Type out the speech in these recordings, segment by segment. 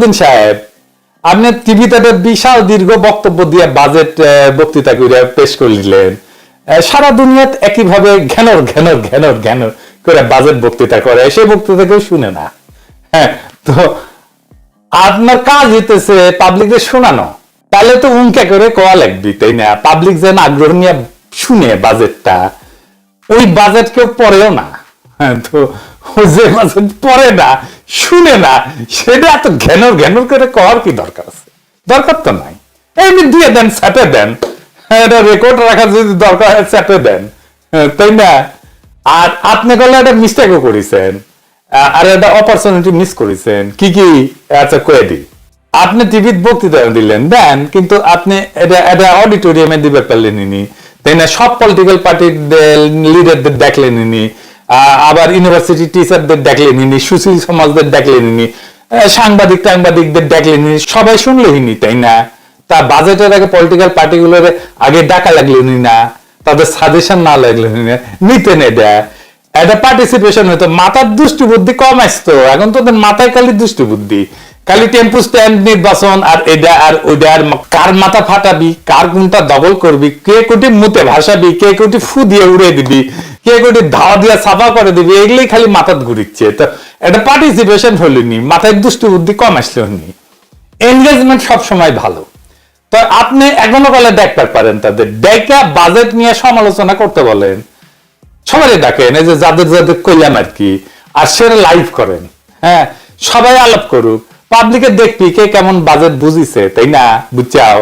আসাদুদ্দিন সাহেব, আপনি টিভিতে বিশাল দীর্ঘ বক্তব্য দিয়ে বাজেট বক্তৃতা করে পেশ করলেন সারা দুনিয়াতে একইভাবে ঘ্যানর ঘ্যানর ঘ্যানর ঘ্যানর করে বাজেট বক্তৃতা করে, সেই বক্তৃতা কেউ শুনে না। হ্যাঁ তো আপনার কাজ হইতেছে পাবলিকের শোনানো। তাহলে তো উনকা করে কোয়া লাগবি, তাই না? পাবলিক যেন আগ্রহ নিয়ে শুনে বাজেটটা ওই বাজেট কেউ পড়েও না। হ্যাঁ তো যে বাজেট পড়ে না শুনে না। সেটা এত ঘ্যানর ঘ্যানর করে করার কি দরকার আছে? দরকার তো নাই। এমনি দিয়ে দেন স্যাপে দেন। এটা রেকর্ড রাখার যদি দরকার হয় স্যাপে দেন। হ্যাঁ, তাই না? আর আপনি করলে একটা মিস্টেকও করেছেন। আর একটা অপরচুনিটি মিস করেছেন। কি কি? আচ্ছা কয়ে দিই। আপনি টিভির বক্তৃতা দিলেন দেন কিন্তু আপনি এটা এটা অডিটোরিয়ামে দিবে পারলেন তাই না? সব পলিটিক্যাল পার্টির লিডারদের দেখলেন আবার ইউনিভার্সিটি টিচারদের দেখলেন নি সুশীল সমাজদের দেখলেন নি সাংবাদিক টাংবাদিকদের দেখলেন নি সবাই শুনলেনি তাই না? তা বাজেটের আগে পলিটিক্যাল পার্টিগুলোর আগে ডাকা লাগলেনি না? তাদের সাজেশন না লাগলেনি না নিতে নে দেয় একটা পার্টিসিপেশন হতো মাথার দুষ্টু বুদ্ধি কম আসতো, এখন তোদের মাথায় খালি দুষ্টু বুদ্ধি খালি টেম্পু স্ট্যান্ড নির্বাচন আর এটা আর ওইটা কার মাথা ফাটাবি, কার কোনটা ডবল করবি, কে কোটি মুতে ভাসাবি, কে কোটি ফু দিয়ে উড়ে দিবি, কে কোটি ধাওয়া দিয়ে সাফা করে দিবি এগুলোই খালি মাথাত ঘুরিচ্ছে। তো এটা পার্টিসিপেশন হলিনি মাথায় দুষ্টু বুদ্ধি কম আসলো নি। এনগেজমেন্ট সবসময় ভালো। তো আপনি এখনও বলে দেখতে পারেন তাদের। ডেকা বাজেট নিয়ে সমালোচনা করতে বলেন। সবাই ডাকেন এই যে যাদের যাদের কইলাম আর কি। আর সেটা লাইভ করেন। হ্যাঁ সবাই আলাপ করুক। পাবলিকে দেখবি কে কেমন বাজেট বুঝিছে, তাই না? বুঝছাও?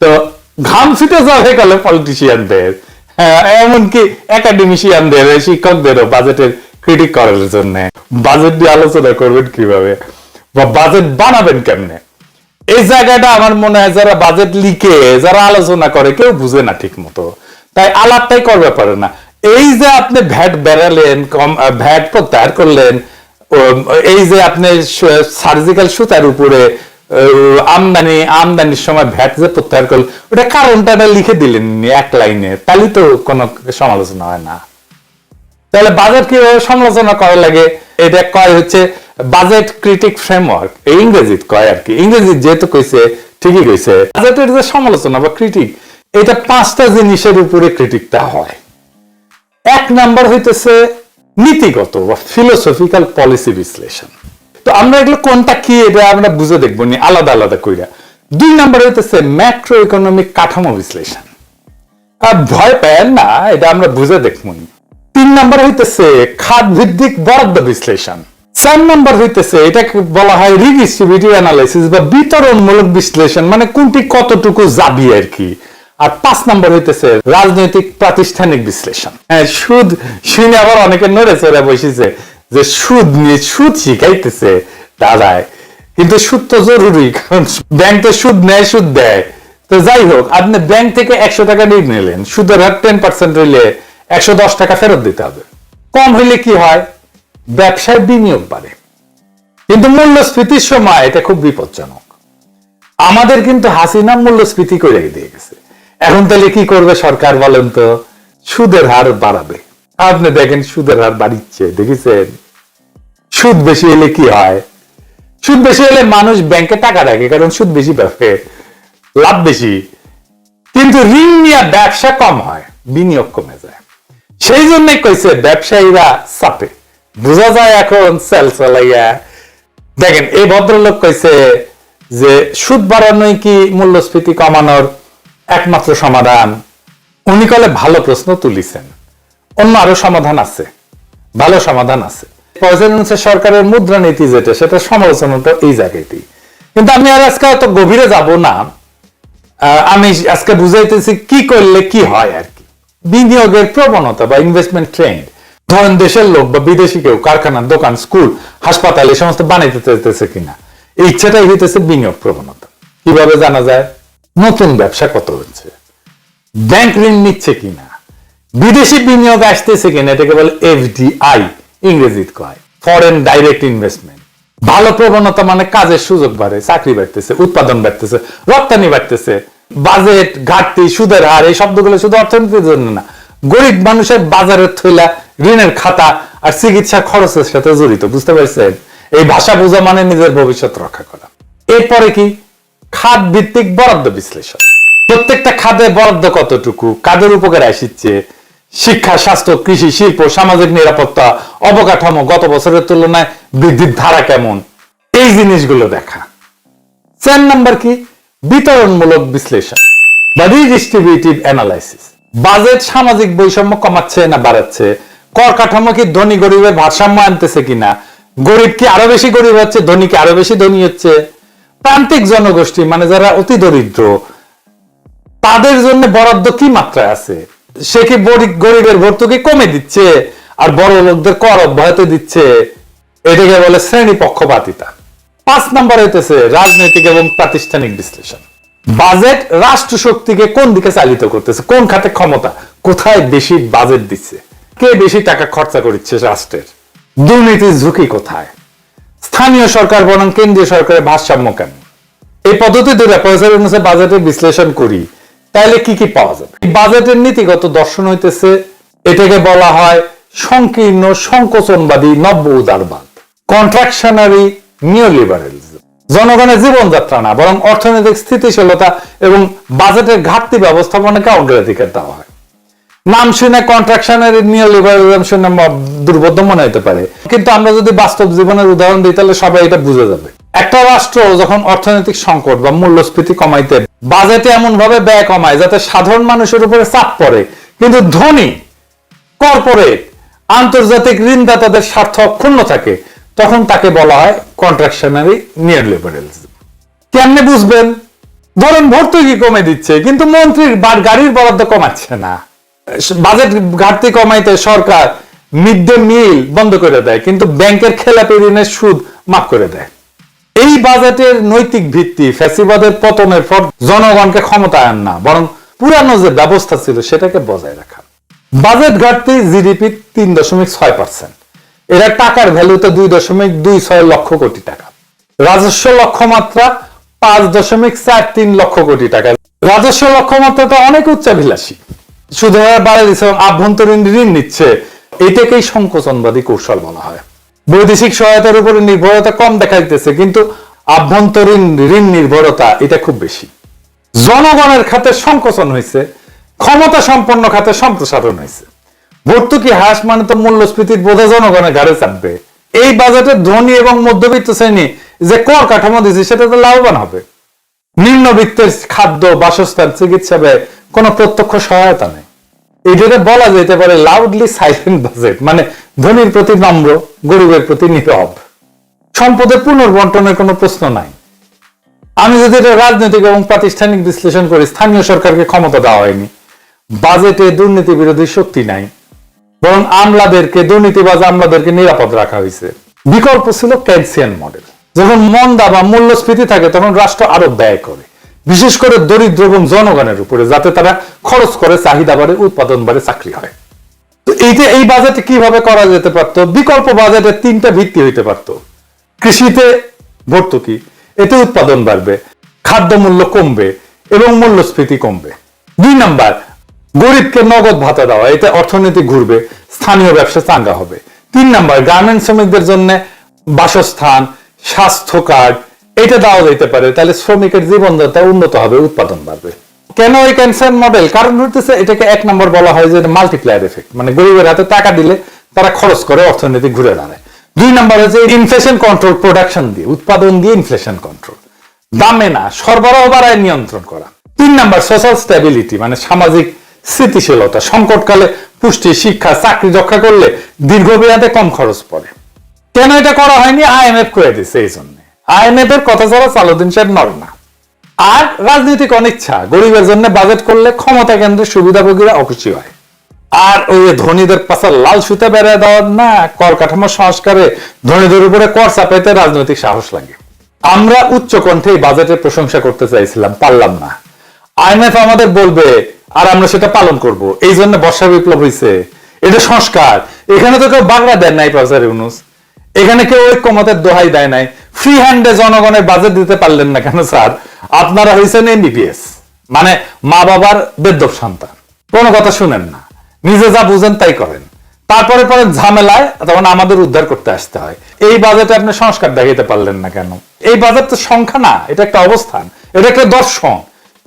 তো ঘাম ছুটে যাবে গেল পলিটিশিয়ানদের এমনকি একাডেমিশিয়ানদের শিক্ষকদেরও বাজেটের ক্রিটিক করার জন্য। বাজেট নিয়ে আলোচনা করবেন কীভাবে? বা বাজেট বানাবেন কেমনে? এই জায়গাটা আমার মনে হয় যারা বাজেট লিখে, যারা আলোচনা করে, কেউ বুঝে না ঠিক মতো তাই আলাপটাই করবে পারে না। এই যে আপনি ভ্যাট বেড়ালেন, কম ভ্যাট প্রত্যাহার করলেন এই যে আপনি সার্জিক্যাল সুতার উপরে আমদানি, আমদানির সময় ভ্যাট যে প্রত্যাহার করলেন ওটা কারণটা লিখে দিলেন এক লাইনে। তাহলে তো কোনো সমালোচনা হয় না। তাহলে বাজেট কীভাবে সমালোচনা করা লাগে? এটা কয় হচ্ছে বাজেট ক্রিটিক ফ্রেমওয়ার্ক এই ইংরেজিত কয় আর কি। ইংরেজি যেহেতু কইছে, ঠিকই কইছে। বাজেটের যে সমালোচনা বা ক্রিটিক এটা পাঁচটা জিনিসের উপরে ক্রিটিকটা হয়। এক নাম্বার হইতেছে নীতিগত বা ফিলোসফিক্যাল পলিসি বিশ্লেষণ। তো আমরা এগুলো কোনটা কি এটা আমরা বুঝে দেখব নি, আলাদা আলাদা কইরা। দুই নাম্বার হইতেছে ম্যাক্রো ইকোনমিক কাঠামো বিশ্লেষণ। আর ভয় পেন না, এটা আমরা বুঝে দেখব নি। তিন নাম্বার হইতেছে খাত ভিত্তিক বরাদ্দ বিশ্লেষণ। চার নাম্বার হইতেছে এটাকে বলা হয় রিডিস্ট্রিবিউটিভ অ্যানালাইসিস বা বিতরণমূলক বিশ্লেষণ মানে কোনটি কতটুকু যাবি আর কি। আর পাঁচ নম্বর হইতেছে রাজনৈতিক প্রাতিষ্ঠানিক বিশ্লেষণ। হ্যাঁ সুদ শুনে আবার অনেকে নড়ে চড়ে বসেছে যে সুদ নিয়ে সুদ শিখাইতেছে দাদায়। কিন্তু সুদ তো জরুরি, কারণ ব্যাংক তো সুদ নেয়, সুদ দেয়। তো যাই হোক, আপনি ব্যাংক থেকে একশো টাকা ঋণ নিলেন, সুদের হার টেন পার্সেন্ট হইলে একশো দশ টাকা ফেরত দিতে হবে। কম হইলে কি হয়? ব্যবসায় বিনিয়োগ বাড়ে। কিন্তু মূল্যস্ফীতির সময় এটা খুব বিপজ্জনক। আমাদের কিন্তু হাসিনা মূল্যস্ফীতি করে দিয়ে গেছে। এখন তাহলে কি করবে সরকার বলেন তো? সুদের হার বাড়াবে। আপনি দেখেন সুদের হার বাড়িচ্ছে, দেখেছেন? সুদ বেশি হলে কি হয়? সুদ বেশি হলে মানুষ ব্যাংকে টাকা রাখে, কারণ সুদ বেশি পাবে, লাভ বেশি। কিন্তু ঋণ নিয়ে ব্যবসা কম হয়, বিনিয়োগ কমে যায়। সেই জন্যই কইছে ব্যবসায়ীরা চাপে। বোঝা যায় এখন সেল চালাইয়া দেখেন, এই ভদ্রলোক কইছে যে, সুদ বাড়ানোই কি মূল্যস্ফীতি কমানোর একমাত্র সমাধান। উনি কলে ভালো প্রশ্ন তুলিছেন। অন্য আরও সমাধান আছে। ভালো সমাধান আছে। প্রেসিডেন্সি সরকারের মুদ্রানীতি যেটা, সেটা সমালোচনা তো এই জায়গাতেই। কিন্তু আমি আর আজকে অত গভীরে যাব না। আমি আজকে বুঝাইতেছি কি করলে কি হয় আর কি। বিনিয়োগের প্রবণতা বা ইনভেস্টমেন্ট ট্রেন্ড ধরেন দেশের লোক বা বিদেশি কেউ, কারখানা, দোকান, স্কুল, হাসপাতাল, এই সমস্ত বানাইতে চাইতেছে কিনা। ইচ্ছাটাই হইতেছে বিনিয়োগ প্রবণতা। কীভাবে জানা যায়? নতুন ব্যবসা কত হচ্ছে? ব্যাংক ঋণ নিচ্ছে কিনা? বিদেশি বিনিয়োগ আসতেছে কিনা? এটাকে বলে এফডিআই ইংরেজিতে কয় ফরেন ডাইরেক্ট ইনভেস্টমেন্ট ভালো প্রবণতা মানে কাজের সুযোগ বাড়ে, চাকরি বাড়তেছে, উৎপাদন বাড়তেছে, রপ্তানি বাড়তেছে, বাজেট ঘাটতি, সুদের হার, এই শব্দগুলো শুধু অর্থনীতির জন্য না, গরিব মানুষের বাজারের থইলা ঋণের খাতা আর চিকিৎসা খরচের সাথে জড়িত, বুঝতে পারছেন? এই ভাষা বোঝা মানে নিজের ভবিষ্যৎ রক্ষা করা। এরপরে কি? খাত ভিত্তিক বরাদ্দ বিশ্লেষণ। প্রত্যেকটা খাতে বরাদ্দ কতটুকু, কাদের উপকারে আসছে শিক্ষা, স্বাস্থ্য, কৃষি, শিল্প, সামাজিক নিরাপত্তা, অবকাঠামো গত বছরের তুলনায় বৃদ্ধির ধারা কেমন? এই জিনিসগুলো দেখা। চার নাম্বার কি? বিতরণমূলক বিশ্লেষণ বা রিডিস্ট্রিবিউটিভ অ্যানালাইসিস বাজেট সামাজিক বৈষম্য কমাচ্ছে না বাড়াচ্ছে? কর কাঠামো কি ধনী গরিবের ভারসাম্য আনতেছে কিনা? গরিব কি আরও বেশি গরিব হচ্ছে, ধনী কি আরও বেশি ধনী হচ্ছে? প্রান্তিক জনগোষ্ঠী মানে যারা অতি দরিদ্র, তাদের জন্য বরাদ্দ কি মাত্রায় আছে? সে কি গরিবের ভর্তুকি কমে দিচ্ছে আর বড় লোকদের কর অব্যাহত দিচ্ছে? এটাকে বলে শ্রেণি পক্ষপাতিতা। পাঁচ নম্বর হইতেছে রাজনৈতিক এবং প্রাতিষ্ঠানিক বিশ্লেষণ। বাজেট রাষ্ট্র শক্তিকে কোন দিকে চালিত করতেছে? কোন খাতে ক্ষমতা? কোথায় বেশি বাজেট দিচ্ছে? কে বেশি টাকা খরচা করছে রাষ্ট্রের? দুর্নীতির ঝুঁকি কোথায়? স্থানীয় সরকার বনাম কেন্দ্রীয় সরকারের ভারসাম্য কেমন? এই পদ্ধতি ধরে অনুসারে বাজেটের বিশ্লেষণ করি। তাহলে কি কি পাওয়া যাবে? বাজেটের নীতিগত দর্শন হইতেছে, এটাকে বলা হয় সংকীর্ণ, সংকোচনবাদী নব্য উদারবাদ কন্ট্রাকশনারি নিওলিবারালিজম জনগণের জীবনযাত্রা না, বরং অর্থনৈতিক স্থিতিশীলতা এবং বাজেটের ঘাটতি ব্যবস্থাপনাকে অগ্রাধিকার দেওয়া হয়। নাম শুনে কন্ট্রাকশনের নিওলিবারালিজম শুনে ম- দুর্বোধ্য মনে হতে পারে। কিন্তু আমরা যদি বাস্তব জীবনের উদাহরণ দিই, তাহলে সবাই এটা বুঝে যাবে। একটা রাষ্ট্র যখন অর্থনৈতিক সংকট বা মূল্যস্ফীতি কমাইতে বাজেটে এমন ভাবে ব্যয় কমায় যাতে সাধারণ মানুষের উপরে চাপ পড়ে, কিন্তু ধনী কর্পোরেট আন্তর্জাতিক ঋণদাতাদের স্বার্থ অক্ষুণ্ণ থাকে, তখন তাকে বলা হয় কন্ট্রাকশনারি নিয়ার নিওলিবারালিজম কেমনে বুঝবেন? ধরেন ভর্তুকি কমে দিচ্ছে, কিন্তু মন্ত্রীর গাড়ির বরাদ্দ কমাচ্ছে না। বাজেট ঘাটতি কমাইতে সরকার মিড ডে মিল বন্ধ করে দেয়, কিন্তু ব্যাংকের খেলাপি ঋণের সুদ মাফ করে দেয়। এই বাজেটের নৈতিক ভিত্তি ফ্যাসিবাদের পতনের পর জনগণকে ক্ষমতায়ন না, বরং পুরানো যে ব্যবস্থা ছিল সেটাকে বজায় রাখা। বাজেট ঘাটতি জিডিপি তিন দশমিক ছয় পার্সেন্ট। এরা টাকার ভ্যালুতে দুই দশমিক দুই ছয় লক্ষ কোটি টাকা। রাজস্ব লক্ষ্যমাত্রা পাঁচ দশমিক চার তিন লক্ষ কোটি টাকা। রাজস্ব লক্ষ্যমাত্রাটা অনেক উচ্চাভিলাষী। বাড়ে দিচ্ছে এবং আভ্যন্তরীণ ঋণ নিচ্ছে। এটাকেই সংকোচনবাদী কৌশল বলা হয়। বৈদেশিক সহায়তার উপরে নির্ভরতা কম দেখা দিতেছে কিন্তু আভ্যন্তরীণ ঋণ নির্ভরতা এটা খুব বেশি। জনগণের খাতে সংকোচন হয়েছে ক্ষমতা সম্পন্ন খাতে সম্প্রসারণ হয়েছে ভর্তুকি হ্রাস মানে তো মূল্যস্ফীতির বোধে জনগণের ঘাড়ে চাপবে। এই বাজেটে ধনী এবং মধ্যবিত্ত শ্রেণি যে কর কাঠামো দিচ্ছে সেটা তো লাভবান হবে। নিম্নবিত্তের খাদ্য, বাসস্থান, চিকিৎসা ব্যয়, কোনো প্রত্যক্ষ সহায়তা নেই। এটাতে বলা যেতে পারে লাউডলি সাইলেন্ট বাজেট মানে ধনীর প্রতি নম্র, গরিবের প্রতি নীরব। সম্পদের পুনর্বন্টনের কোনো প্রশ্ন নাই। আমি যদি এটা রাজনৈতিক এবং প্রাতিষ্ঠানিক বিশ্লেষণ করি, স্থানীয় সরকারকে ক্ষমতা দেওয়া হয়নি। বাজেটে দুর্নীতি বিরোধী শক্তি নাই। বরং আমলাদেরকে, দুর্নীতিবাজ আমলাদেরকে নিরাপদ রাখা হয়েছে। বিকল্প ছিল ক্যালসিয়ান মডেল যখন মন্দা বা মূল্যস্ফীতি থাকে, তখন রাষ্ট্র আরও ব্যয় করে। বিশেষ করে দরিদ্র এবং জনগণের উপরে, যাতে তারা খরচ করে, চাহিদা বাড়ে, উৎপাদন বাড়ে, চাকরি হয়। তো এইটা এই বাজেটে কীভাবে করা যেতে পারতো? বিকল্প বাজেটের তিনটা ভিত্তি হইতে পারতো। কৃষিতে ভর্তুকি এতে উৎপাদন বাড়বে, খাদ্য মূল্য কমবে এবং মূল্যস্ফীতি কমবে। দুই নাম্বার, গরিবকে নগদ ভাতা দেওয়া, এতে অর্থনীতি ঘুরবে, স্থানীয় ব্যবসা চাঙ্গা হবে। তিন নাম্বার গার্মেন্ট শ্রমিকদের জন্য বাসস্থান স্বাস্থ্য কার্ড এটা দেওয়া যেতে পারে। তাহলে শ্রমিকের জীবনযাত্রা উন্নত হবে, উৎপাদন বাড়বে। কেন এই ক্যান্সার মডেল কারণ হচ্ছে এটাকে এক নম্বর বলা হয় যে মাল্টিপ্লায়ার এফেক্ট মানে গরিবের হাতে টাকা দিলে তারা খরচ করে অর্থনীতি ঘুরে দাঁড়ায়। দুই নম্বর হচ্ছে ইনফ্লেশন কন্ট্রোল প্রোডাকশন দিয়ে, উৎপাদন দিয়ে ইনফ্লেশন কন্ট্রোল দামে না, সরবরাহ বাড়ায় নিয়ন্ত্রণ করা। তিন নাম্বার সোশ্যাল স্টেবিলিটি মানে সামাজিক স্থিতিশীলতা। সংকটকালে পুষ্টি, শিক্ষা, চাকরি রক্ষা করলে দীর্ঘমেয়াদে কম খরচ পড়ে। কেন এটা করা হয়নি? আইএমএফ করে দিচ্ছে এই জন্য আইএমএফ এর কথা ছাড়া সালুদ্দিন সাহেব নড়ে না। আর রাজনৈতিক অনিচ্ছা, গরিবের জন্য বাজেট করলে ক্ষমতা কেন্দ্রের সুবিধাভোগীরা অখুশি হয়। আর ওই ধনীদের পাশে লাল সুতা বেড়ায় দেওয়ার না, কর কাঠামো সংস্কারে ধনীদের উপরে কর চাপাইতে রাজনৈতিক সাহস লাগে। আমরা উচ্চ কণ্ঠে এই বাজেটের প্রশংসা করতে চাইছিলাম, পারলাম না। আইএমএফ আমাদের বলবে, আর আমরা সেটা পালন করব। এই জন্য বর্ষা বিপ্লব হয়েছে এটা সংস্কার। এখানে তো কেউ বাংলা দেন নাই, প্রফেসর ইউনুস। এখানে কেউ ঐক্যমতের দোহাই দেয় নাই। ফ্রি হ্যান্ডে জনগণের বাজেট দিতে পারলেন না কেন, স্যার? আপনারা হয়েছেন এমবিবিএস মানে মা বাবার বেদ্যপ সন্তান। কোনো কথা শুনেন না। নিজে যা বুঝেন তাই করেন। তারপরে পরে ঝামেলায় তখন আমাদের উদ্ধার করতে আসতে হয়। এই বাজেটে আপনি সংস্কার দেখাইতে পারলেন না কেন? এই বাজেট তো সংখ্যা না, এটা একটা অবস্থান। এটা একটা দর্শন।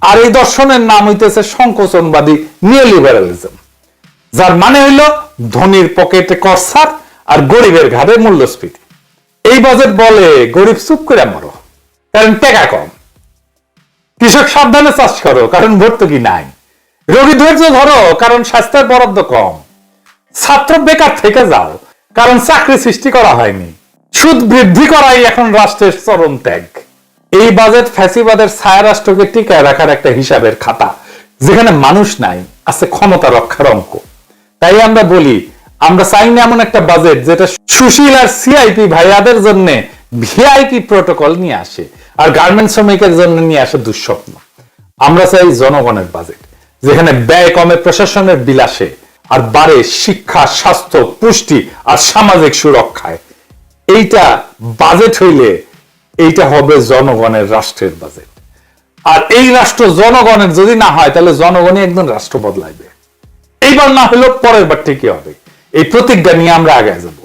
আর এই দর্শনের নাম হইতেছে সংকোচনবাদী নিউলিবারালিজম যার মানে হইল ধনীর পকেটে করসার আর গরিবের ঘাড়ে মূল্যস্ফীতি। এই বাজেট বলে গরিব চুপ করে মরো, কারণ টাকা কম। কৃষক সাবধানে চাষ করো, কারণ ভর্তুকি নাই। রোগী ধৈর্য ধরো, কারণ স্বাস্থ্যের বরাদ্দ কম। ছাত্র বেকার থেকে যাও, কারণ চাকরি সৃষ্টি করা হয়নি। সুদ বৃদ্ধি করাই এখন রাষ্ট্রের চরম ত্যাগ। এই বাজেট ফ্যাসিবাদের ছায়া রাষ্ট্রকে টিকায় রাখার একটা হিসাবের খাতা, যেখানে মানুষ নাই, আছে ক্ষমতা রক্ষার অঙ্ক। তাই আমরা বলি আমরা চাই না এমন একটা বাজেট যেটা সুশীল আর সিআইপি ভাইয়াদের জন্য ভিআইপি প্রোটোকল নিয়ে আসে আর গার্মেন্ট শ্রমিকের জন্য নিয়ে আসে দুঃস্বপ্ন। আমরা চাই জনগণের বাজেট যেখানে ব্যয় কমে, প্রশাসনের বিলাসে আর বাড়ে শিক্ষা, স্বাস্থ্য, পুষ্টি আর সামাজিক সুরক্ষায়। এইটা বাজেট হইলে এইটা হবে জনগণের রাষ্ট্রের বাজেট আর এই রাষ্ট্র জনগণের যদি না হয়, তাহলে জনগণই একদম রাষ্ট্র বদলাইবে। এইবার না হলেও পরের বার ঠিকই হবে। এই প্রতিজ্ঞা নিয়ে আমরা আগে যাব